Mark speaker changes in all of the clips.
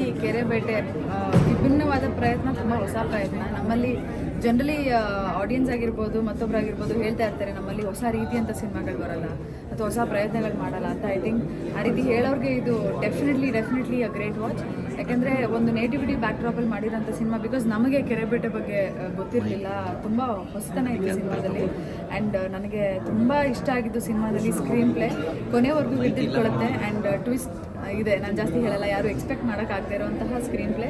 Speaker 1: ಈ ಕೆರೆ ಬೇಟೆ ವಿಭಿನ್ನವಾದ ಪ್ರಯತ್ನ, ತುಂಬ ಹೊಸ ಪ್ರಯತ್ನ. ನಮ್ಮಲ್ಲಿ ಜನರಲಿ ಆಡಿಯನ್ಸ್ ಆಗಿರ್ಬೋದು ಮತ್ತೊಬ್ಬರಾಗಿರ್ಬೋದು ಹೇಳ್ತಾ ಇರ್ತಾರೆ, ನಮ್ಮಲ್ಲಿ ಹೊಸ ರೀತಿ ಅಂತ ಸಿನಿಮಾಗಳು ಬರಲ್ಲ, ಅಥವಾ ಹೊಸ ಪ್ರಯತ್ನಗಳು ಮಾಡಲ್ಲ ಅಂತ. ಐ ಥಿಂಕ್ ಆ ರೀತಿ ಹೇಳೋರಿಗೆ ಇದು definitely definitely a great watch ಯಾಕೆಂದರೆ ಒಂದು ನೇಟಿವಿಟಿ ಬ್ಯಾಕ್ ಡ್ರಾಪಲ್ಲಿ ಮಾಡಿರೋಂಥ ಸಿನಿಮಾ ಬಿಕಾಸ್ ನಮಗೆ ಕೆರೆಬೇಟೆ ಬಗ್ಗೆ ಗೊತ್ತಿರಲಿಲ್ಲ. ತುಂಬ ಹೊಸತನ ಇತ್ತು ಸಿನಿಮಾದಲ್ಲಿ. ಆ್ಯಂಡ್ ನನಗೆ ತುಂಬ ಇಷ್ಟ ಆಗಿದ್ದು ಸಿನಿಮಾದಲ್ಲಿ ಸ್ಕ್ರೀನ್ ಪ್ಲೇ ಕೊನೆವರೆಗೂ ಹಿಡಿದಿಟ್ಕೊಳ್ಳುತ್ತೆ ಆ್ಯಂಡ್ ಟ್ವಿಸ್ಟ್ ಇದೆ ನಾನು ಜಾಸ್ತಿ ಹೇಳಲ್ಲ, ಯಾರು ಎಕ್ಸ್ಪೆಕ್ಟ್ ಮಾಡೋಕ್ಕಾಗದೇ ಇರೋಂತಹ ಸ್ಕ್ರೀನ್ ಪ್ಲೇ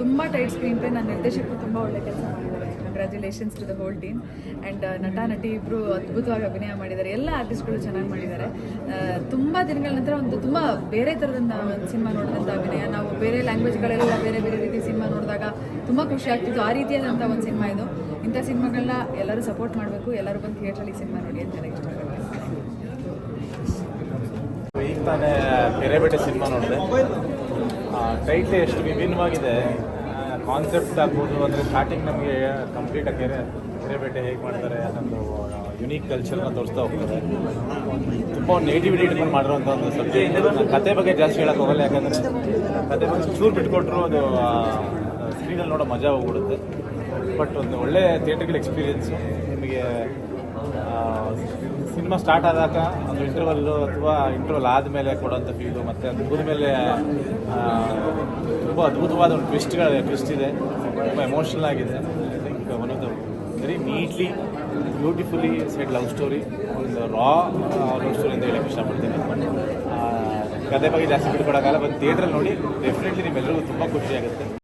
Speaker 1: ತುಂಬ ಟೈಟ್ ಸ್ಕ್ರೀನ್ ಪ್ಲೇ ನನ್ನ ನಿರ್ದೇಶಕರು ತುಂಬ ಒಳ್ಳೆ ಕೆಲಸ ಮಾಡಿದ್ದಾರೆ. Congratulations to the whole team and ನಟ ನಟಿ ಇಬ್ಬರು ಅದ್ಭುತವಾಗಿ ಅಭಿನಯ ಮಾಡಿದ್ದಾರೆ. ಎಲ್ಲ ಆರ್ಟಿಸ್ಟ್ಗಳು ಚೆನ್ನಾಗಿ ಮಾಡಿದ್ದಾರೆ. ತುಂಬ ದಿನಗಳ ನಂತರ ಒಂದು ತುಂಬ ಬೇರೆ ಥರದಂಥ ಒಂದು ಸಿನಿಮಾ ನೋಡಿದಂಥ ಅಭಿನಯ. ನಾವು ಬೇರೆ ಲ್ಯಾಂಗ್ವೇಜ್ಗಳೆಲ್ಲ ಬೇರೆ ಬೇರೆ ರೀತಿ ಸಿನಿಮಾ ನೋಡಿದಾಗ ತುಂಬ ಖುಷಿ ಆಗ್ತಿತ್ತು. ಆ ರೀತಿಯಾದಂಥ ಒಂದು ಸಿನಿಮಾ ಇದು. ಇಂಥ ಸಿನಿಮಾಗಳನ್ನ ಎಲ್ಲರೂ ಸಪೋರ್ಟ್ ಮಾಡಬೇಕು. ಎಲ್ಲರೂ ಬಂದು ಥಿಯೇಟ್ರಲ್ಲಿ ಸಿನಿಮಾ ನೋಡಿ ಅಂತ ನನಗೆ
Speaker 2: ಈಗ ತಾನೇ ಬೇಟೆ ಸಿನಿಮಾ ನೋಡಿದೆ. ಟೈಟ್ಲಿ ಎಷ್ಟು ವಿಭಿನ್ನವಾಗಿದೆ. ಕಾನ್ಸೆಪ್ಟ್ ಆಗ್ಬೋದು, ಅಂದರೆ ಸ್ಟಾರ್ಟಿಂಗ್ ನಮಗೆ ಕಂಪ್ಲೀಟ್ ಬೇರೆ ಬೇಟೆ ಹೇಗೆ ಮಾಡ್ತಾರೆ ಅದೊಂದು ಯುನೀಕ್ ಕಲ್ಚರ್ನ ತೋರಿಸ್ತಾ ಹೋಗ್ತಾರೆ. ತುಂಬ ಒಂದು ನೇಟಿವಿಟಿ ಇಟ್ಕೊಂಡು ಮಾಡಿರೋಂಥ ಒಂದು ಸಬ್ಜೆಕ್ಟ್ ಕತೆ ಬಗ್ಗೆ ಜಾಸ್ತಿ ಹೇಳಕ್ಕೆ ಹೋಗಲ್ಲ, ಯಾಕಂದರೆ ಕತೆ ಬಗ್ಗೆ ಚೂರು ಬಿಟ್ಕೊಟ್ರು ಅದು ಸ್ಕ್ರೀನಲ್ಲಿ ನೋಡೋ ಮಜಾ ಹೋಗ್ಬಿಡುತ್ತೆ. ಬಟ್ ಒಂದು ಒಳ್ಳೆ ಥಿಯೇಟ್ರಿಕಲ್ ಎಕ್ಸ್ಪೀರಿಯೆನ್ಸು ನಿಮಗೆ ಸಿನಿಮಾ ಸ್ಟಾರ್ಟ್ ಆದಾಗ ಒಂದು ಇಂಟರ್ವಲ್ಲು ಅಥವಾ ಇಂಟರ್ವಲ್ ಆದಮೇಲೆ ಕೊಡೋಂಥ ಫೀಲು ಮತ್ತು ಅದು ಮುಗಿದ್ಮೇಲೆ ತುಂಬ ಅದ್ಭುತವಾದ ಒಂದು ಟ್ವಿಸ್ಟ್ಗಳ ಟ್ವಿಸ್ಟ್ ಇದೆ. ತುಂಬ ಎಮೋಷ್ನಲ್ ಆಗಿದೆ. I think one of the very neatly beautifully set love story ಒಂದು ರಾ ಲವ್ ಸ್ಟೋರಿ ಅಂತ ಹೇಳಕ್ಕೆ ಇಷ್ಟಪಡ್ತೀನಿ. ಕತೆ ಬಗ್ಗೆ ಜಾಸ್ತಿ ಬಿಟ್ಕೊಡೋಕ್ಕಲ್ಲ ಬಟ್ ಥಿಯೇಟ್ರಲ್ಲಿ ನೋಡಿ ಡೆಫಿನೆಟ್ಲಿ ನಿಮ್ಮೆಲ್ಲರಿಗೂ ತುಂಬ ಖುಷಿ ಆಗುತ್ತೆ.